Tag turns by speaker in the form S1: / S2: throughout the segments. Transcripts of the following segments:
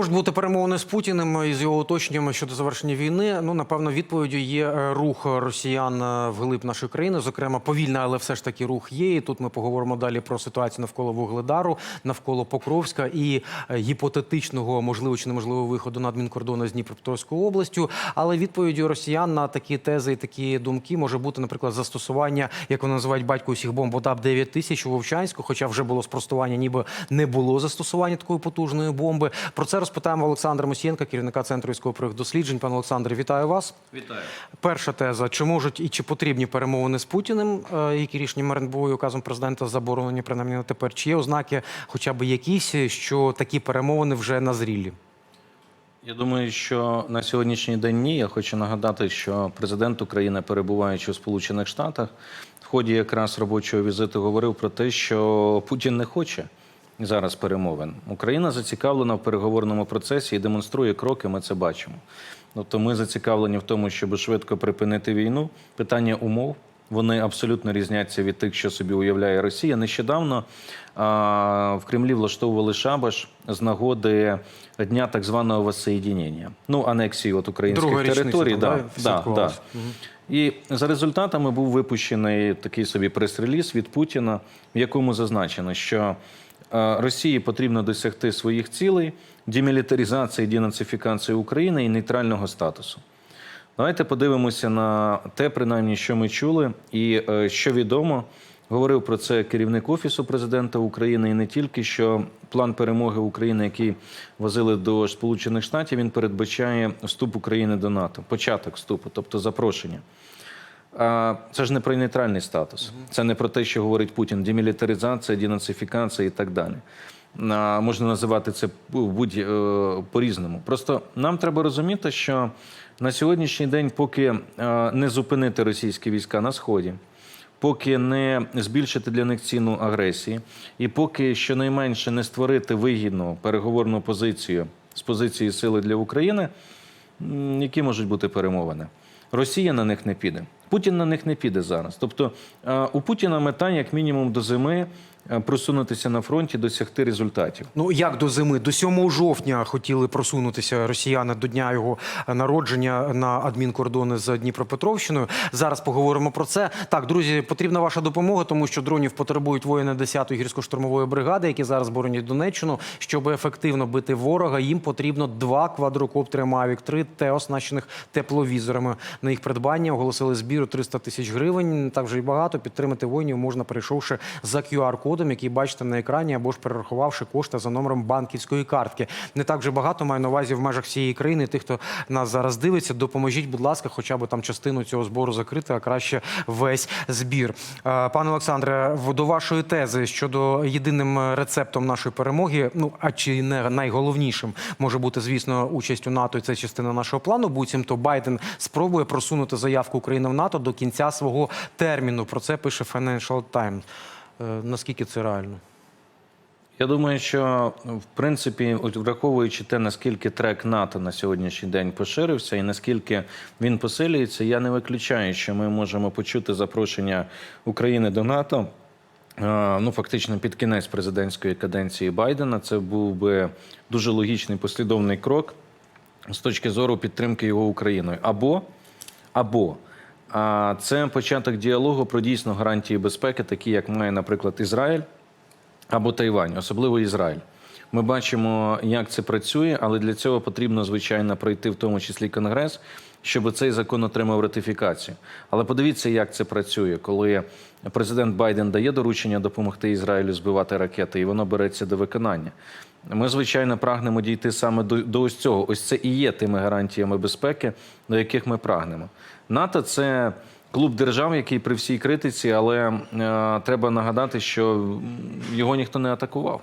S1: можуть бути перемовини з Путіним і з його оточенням щодо завершення війни? Ну напевно, відповіддю є е, рух росіян е, вглиб нашої країни. Зокрема, повільна, але все ж таки рух є. І тут ми поговоримо далі про ситуацію навколо Вугледару, навколо Покровська і е, гіпотетичного можливо чи неможливого виходу на адмінкордони з Дніпропетровською областю. Але відповіддю росіян на такі тези і такі думки може бути, наприклад, застосування, як вони називають батько усіх бомб ОДАП 9000 у Вовчанську, хоча вже було спростування, ніби не було застосування такої потужної бомби. Про це розпитаємо Олександра Мусієнка, керівника центру військово-правових досліджень. Пане Олександре, вітаю вас.
S2: Вітаю.
S1: Перша теза: чи можуть і чи потрібні перемовини з Путіним, е, які рішенням РНБО і указом президента заборонені принаймні на тепер? Чи є ознаки, хоча б якісь, що такі перемовини вже назрілі?
S2: Я думаю, що на сьогоднішній день ні. Я хочу нагадати, що президент України, перебуваючи у Сполучених Штатах, в ході якраз робочого візиту говорив про те, що Путін не хоче зараз перемовин. Україна зацікавлена в переговорному процесі і демонструє кроки. Ми це бачимо. Тобто, ми зацікавлені в тому, щоб швидко припинити війну. Питання умов. Вони абсолютно різняться від тих, що собі уявляє Росія. Нещодавно а, в Кремлі влаштовували шабаш з нагоди дня так званого воссоєдінення. Ну, анексії от українських
S1: Друга
S2: територій.
S1: там,
S2: да,
S1: да,
S2: да,
S1: святкувалась?
S2: І за результатами був випущений такий собі прес-реліз від Путіна, в якому зазначено, що Росії потрібно досягти своїх цілей демілітаризації, денацифікації України і нейтрального статусу. Давайте подивимося на те, принаймні, що ми чули, і е, що відомо. Говорив про це керівник офісу президента України, і не тільки що план перемоги України, який возили до Сполучених Штатів, він передбачає вступ України до НАТО, початок вступу, тобто запрошення. Це ж не про нейтральний статус, це не про те, що говорить Путін: демілітаризація, денацифікація і так далі. Можна називати це будь е, по-різному. Просто нам треба розуміти, що на сьогоднішній день, поки е, не зупинити російські війська на сході, поки не збільшити для них ціну агресії, і поки щонайменше не створити вигідну переговорну позицію з позиції сили для України, які можуть бути перемовини. Росія на них не піде. Путін на них не піде зараз. Тобто е, у Путіна мета, як мінімум, до зими просунутися на фронті, досягти результатів.
S1: Ну як до зими? До 7 жовтня хотіли просунутися росіяни до дня його народження на адмінкордони з Дніпропетровщиною. Зараз поговоримо про це. Так, друзі, потрібна ваша допомога, тому що дронів потребують воїни 10-ї гірсько-штурмової бригади, які зараз боронять Донеччину. Щоб ефективно бити ворога, їм потрібно два квадрокоптери Mavic 3 те оснащених тепловізорами. На їх придбання оголосили збір у 300 тисяч гривень. Так вже й багато. Підтримати воїнів можна, перейшовши за QR-кодом, який бачите на екрані, або ж перерахувавши кошти за номером банківської картки. Не так вже багато маю на увазі в межах всієї країни. Тих, хто нас зараз дивиться, допоможіть, будь ласка, хоча б там частину цього збору закрити, а краще весь збір. Е, Пане Олександре, до вашої тези щодо єдиним рецептом нашої перемоги, ну а чи не найголовнішим може бути, звісно, участь у НАТО, і це частина нашого плану. Буцімто Байден спробує просунути заявку України в НАТО до кінця свого терміну. Про це пише Financial Times. Е, Наскільки це реально?
S2: Я думаю, що в принципі, враховуючи те, наскільки трек НАТО на сьогоднішній день поширився, і наскільки він посилюється, я не виключаю, що ми можемо почути запрошення України до НАТО. е, Ну, фактично, під кінець президентської каденції Байдена це був би дуже логічний послідовний крок з точки зору підтримки його Україною. Або, або це початок діалогу про дійсно гарантії безпеки, такі як має, наприклад, Ізраїль або Тайвань, особливо Ізраїль. Ми бачимо, як це працює, але для цього потрібно, звичайно, пройти в тому числі Конгрес, щоб цей закон отримав ратифікацію. Але подивіться, як це працює, коли президент Байден дає доручення допомогти Ізраїлю збивати ракети, і воно береться до виконання. Ми, звичайно, прагнемо дійти саме до, до ось цього. Ось це і є тими гарантіями безпеки, до яких ми прагнемо. НАТО це клуб держав, який при всій критиці, але е, треба нагадати, що його ніхто не атакував.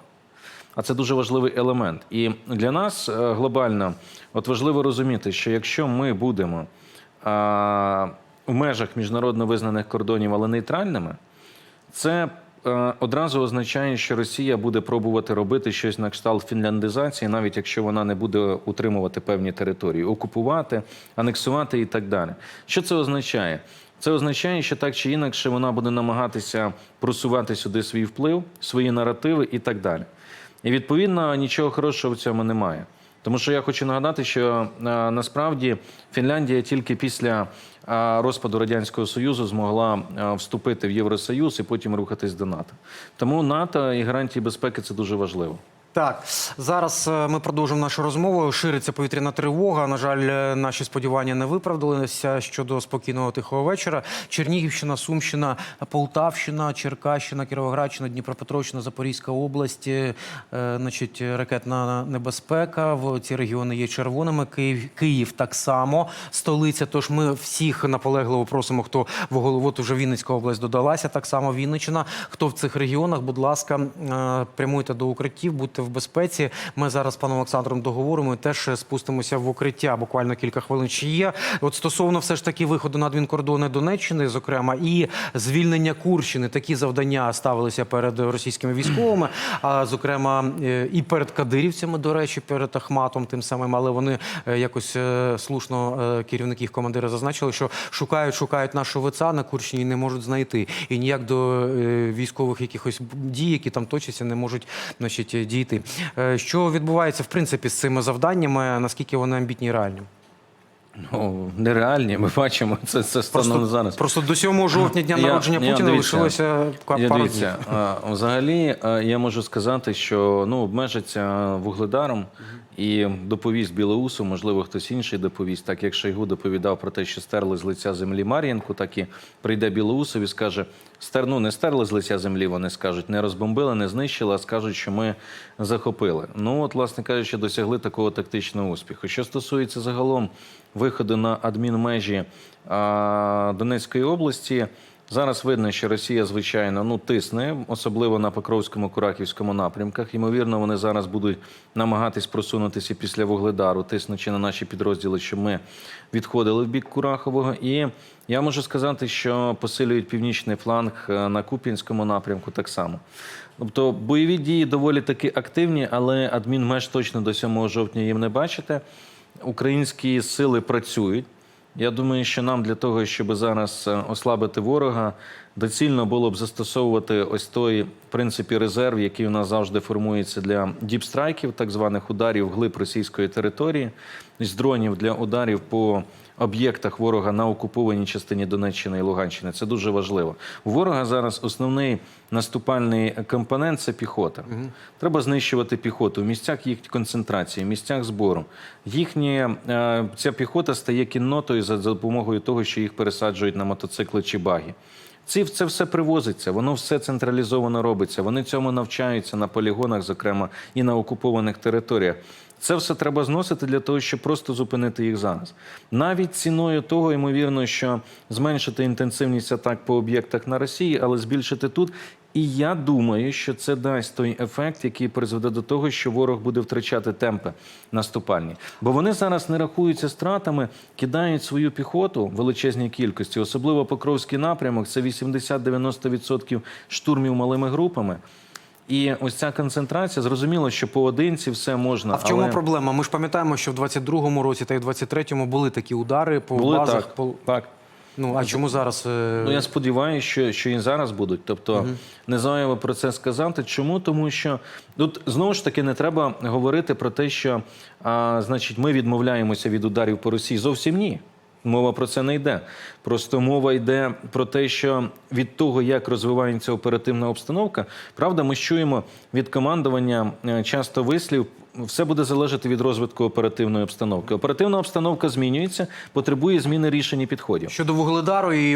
S2: А це дуже важливий елемент. І для нас е, глобально от важливо розуміти, що якщо ми будемо а, в межах міжнародно визнаних кордонів, але нейтральними, це е, одразу означає, що Росія буде пробувати робити щось на кшталт фінляндизації, навіть якщо вона не буде утримувати певні території, окупувати, анексувати і так далі. Що це означає? Це означає, що так чи інакше вона буде намагатися просувати сюди свій вплив, свої наративи і так далі. І відповідно нічого хорошого в цьому немає. Тому що я хочу нагадати, що е, насправді Фінляндія тільки після е, розпаду радянського союзу змогла вступити в Євросоюз і потім рухатись до НАТО. Тому НАТО і гарантії безпеки це дуже важливо.
S1: Так, зараз е, ми продовжимо нашу розмову. Шириться повітряна тривога. На жаль, е, наші сподівання не виправдалися щодо спокійного тихого вечора. Чернігівщина, Сумщина, Полтавщина, Черкащина, Кіровоградщина, Дніпропетровщина, Запорізька область. е, Значить, ракетна небезпека. В ці регіони є червоними. Київ, Київ так само столиця. Тож ми всіх наполегливо просимо, хто в голову от уже Вінницька область додалася. Так само Вінниччина. Хто в цих регіонах, будь ласка, прямуйте до укриттів, будьте в безпеці. Ми зараз з паном Олександром договоримо і теж спустимося в укриття. Буквально кілька хвилин. Чи є от стосовно все ж таки виходу на адмінкордони Донеччини, зокрема, і звільнення Курщини. Такі завдання ставилися перед російськими військовими, а зокрема е, і перед кадирівцями, до речі, перед Ахматом, тим самим, але вони е, якось е, слушно керівники їх командири зазначили, що шукають, шукають нашого ВЦА на Курщині, і не можуть знайти. І ніяк до військових якихось дій, які там точаться, не можуть значить, дійти. Е, Що відбувається в принципі з цими завданнями? Наскільки вони амбітні і реальні?
S2: Ну, нереальні, ми бачимо це, це станом
S1: Просто,
S2: зараз.
S1: просто до 7 жовтня дня народження
S2: я,
S1: Путіна
S2: я
S1: лишилося
S2: Я
S1: пару
S2: дивіться,
S1: днів.
S2: взагалі я можу сказати, що ну обмежиться вугледаром і доповість Білоусу, можливо, хтось інший доповість. Так як Шойгу доповідав про те, що стерли з лиця землі Мар'їнку, так і прийде Білоусов і скаже: стер, ну, не стерли з лиця землі, вони скажуть, не розбомбили, не знищили, а скажуть, що ми захопили. Ну от, власне кажучи, досягли такого тактичного успіху. Що стосується загалом виходу на адмінмежі а, Донецької області. Зараз видно, що Росія, звичайно, ну тисне, особливо на Покровському Курахівському напрямках. Ймовірно, вони зараз будуть намагатись просунутися після Вугледару, тиснучи на наші підрозділи, щоб ми відходили в бік Курахового. І я можу сказати, що посилюють північний фланг е, на Куп'янському напрямку так само. Тобто бойові дії доволі таки активні, але адмінмеж точно до 7 жовтня їм не бачите. Українські сили працюють. Я думаю, що нам для того, щоб зараз е, ослабити ворога, доцільно було б застосовувати ось той в принципі резерв, який у нас завжди формується для діпстрайків, так званих ударів глиб російської території, з дронів для ударів по об'єктах ворога на окупованій частині Донеччини і Луганщини. Це дуже важливо. У ворога зараз основний наступальний компонент це піхота. Треба знищувати піхоту в місцях їх концентрації, в місцях збору. Їхні е, ця піхота стає кіннотою за допомогою того, що їх пересаджують на мотоцикли чи баги. Ці це все привозиться, воно все централізовано робиться. Вони цьому навчаються на полігонах, зокрема, і на окупованих територіях. Це все треба зносити для того, щоб просто зупинити їх зараз. Навіть ціною того, ймовірно, що зменшити інтенсивність атак по об'єктах на Росії, але збільшити тут. І я думаю, що це дасть той ефект, який призведе до того, що ворог буде втрачати темпи наступальні. Бо вони зараз не рахуються стратами, кидають свою піхоту в величезній кількості, особливо Покровський напрямок. Це 80-90% штурмів малими групами. І ось ця концентрація, зрозуміло, що поодинці все можна.
S1: А в чому
S2: але...
S1: проблема? Ми ж пам'ятаємо, що в 22-му році та й в 23-му були такі удари по
S2: Були
S1: базах.
S2: так,
S1: По...
S2: так.
S1: Ну а чому зараз? е,
S2: Ну я сподіваюся, що, що і зараз будуть. Тобто не зайво про це сказати. Чому? Тому що тут знову ж таки не треба говорити про те, що а, значить ми відмовляємося від ударів по Росії. Зовсім ні. Мова про це не йде. Просто мова йде про те, що від того, як розвивається оперативна обстановка, правда, ми чуємо від командування е, часто вислів. Все буде залежати від розвитку оперативної обстановки. Оперативна обстановка змінюється, потребує зміни рішень і підходів.
S1: Щодо Вугледару і,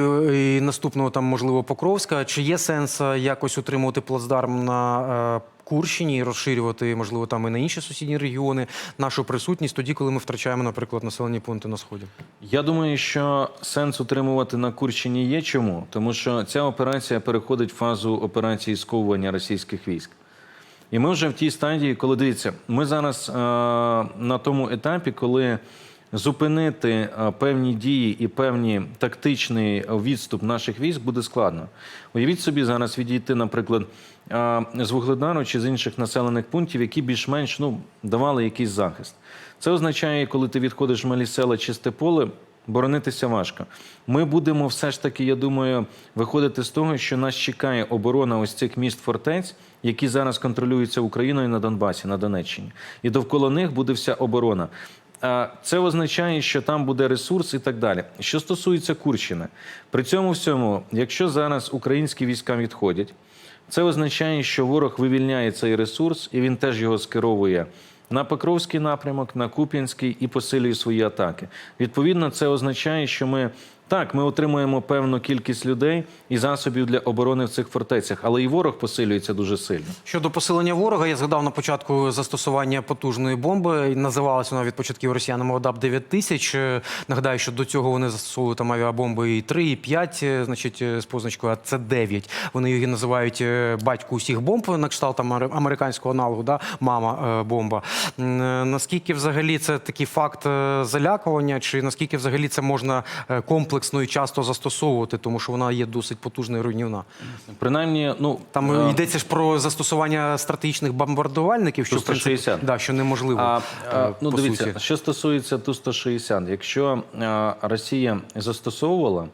S1: і наступного там, можливо, Покровська, чи є сенс е, якось утримувати плацдарм на е, Курщині і розширювати, можливо, там і на інші сусідні регіони нашу присутність тоді, коли ми втрачаємо, наприклад, населені пункти на сході?
S2: Я думаю, що сенс утримувати на Курщині є чому? Тому що ця операція переходить в фазу операції сковування російських військ. І ми вже в тій стадії, коли дивіться, ми зараз е, на тому етапі, коли зупинити е, певні дії і певний тактичний відступ наших військ буде складно. Уявіть собі зараз відійти, наприклад, е, з Вугледару чи з інших населених пунктів, які більш-менш ну, давали якийсь захист. Це означає, коли ти відходиш в малі села чисте поле, боронитися важко. Ми будемо все ж таки, я думаю, виходити з того, що нас чекає оборона ось цих міст фортець, які зараз контролюються Україною на Донбасі, на Донеччині. І довкола них буде вся оборона. Це означає, що там буде ресурс і так далі. Що стосується Курщини, при цьому всьому, якщо зараз українські війська відходять, це означає, що ворог вивільняє цей ресурс і він теж його скеровує на Покровський напрямок, на Куп'янський і посилює свої атаки. Відповідно, це означає, що ми так, ми отримуємо певну кількість людей і засобів для оборони в цих фортецях, але і ворог посилюється дуже сильно.
S1: Щодо посилення ворога, я згадав на початку застосування потужної бомби. Називалася вона від початків росіянами ОДАП 9000. Е, Нагадаю, що до цього вони застосовували там авіабомби і 3, і 5, е, значить, е, з позначкою, це 9. Вони її називають е, батьку усіх бомб на кшталт амер- американського аналогу, да? мама бомба. Наскільки взагалі це такий факт залякування, чи наскільки взагалі це можна е, комплексно і часто застосовувати, тому що вона є досить потужна і руйнівна?
S2: Принаймні, ну
S1: Там
S2: е,
S1: йдеться ж про застосування стратегічних бомбардувальників, що в принципі,
S2: Ту-160.
S1: да, що неможливо.
S2: А,
S1: е,
S2: а, ну, дивіться,
S1: суті.
S2: що стосується Ту-160, якщо а, Росія застосовувала,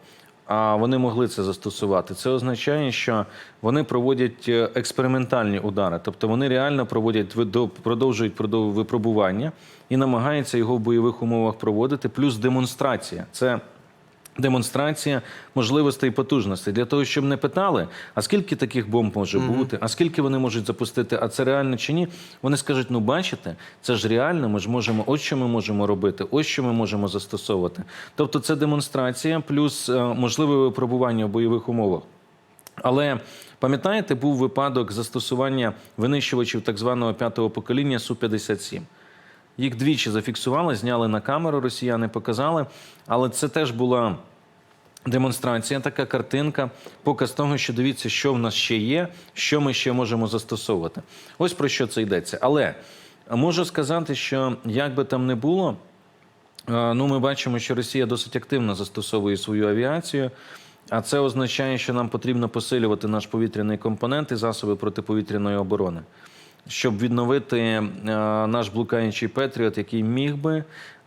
S2: а вони могли це застосувати, це означає, що вони проводять е, експериментальні удари, тобто вони реально проводять продовжують продов- випробування і намагаються його в бойових умовах проводити, плюс демонстрація. Це демонстрація можливостей і потужностей для того, щоб не питали, а скільки таких бомб може бути, а скільки вони можуть запустити, а це реально чи ні. Вони скажуть: ну бачите, це ж реально. Ми ж можемо, ось що ми можемо робити, ось що ми можемо застосовувати. Тобто, це демонстрація, плюс е, можливе випробування в бойових умовах. Але пам'ятаєте, був випадок застосування винищувачів так званого п'ятого покоління Су-57. Їх двічі зафіксували, зняли на камеру, росіяни показали. Але це теж була демонстрація, така картинка, показ того, що дивіться, що в нас ще є, що ми ще можемо застосовувати. Ось про що це йдеться. Але можу сказати, що як би там не було, Е, Ну, ми бачимо, що Росія досить активно застосовує свою авіацію, а це означає, що нам потрібно посилювати наш повітряний компонент і засоби протиповітряної оборони, щоб відновити е, наш блукаючий Петріот, який міг би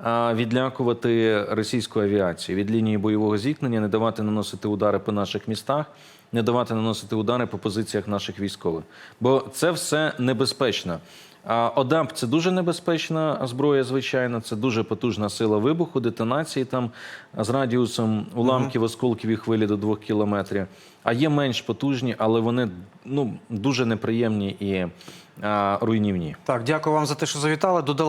S2: е, відлякувати російську авіацію від лінії бойового зіткнення, не давати наносити удари по наших містах. Не давати наносити удари по позиціях наших військових, бо це все небезпечно. А ОДАП це дуже небезпечна зброя, звичайно. Це дуже потужна сила вибуху, детонації там з радіусом уламків, осколків і хвилі до двох кілометрів. А є менш потужні, але вони ну дуже неприємні і а, руйнівні.
S1: Так, дякую вам за те, що завітали. Додала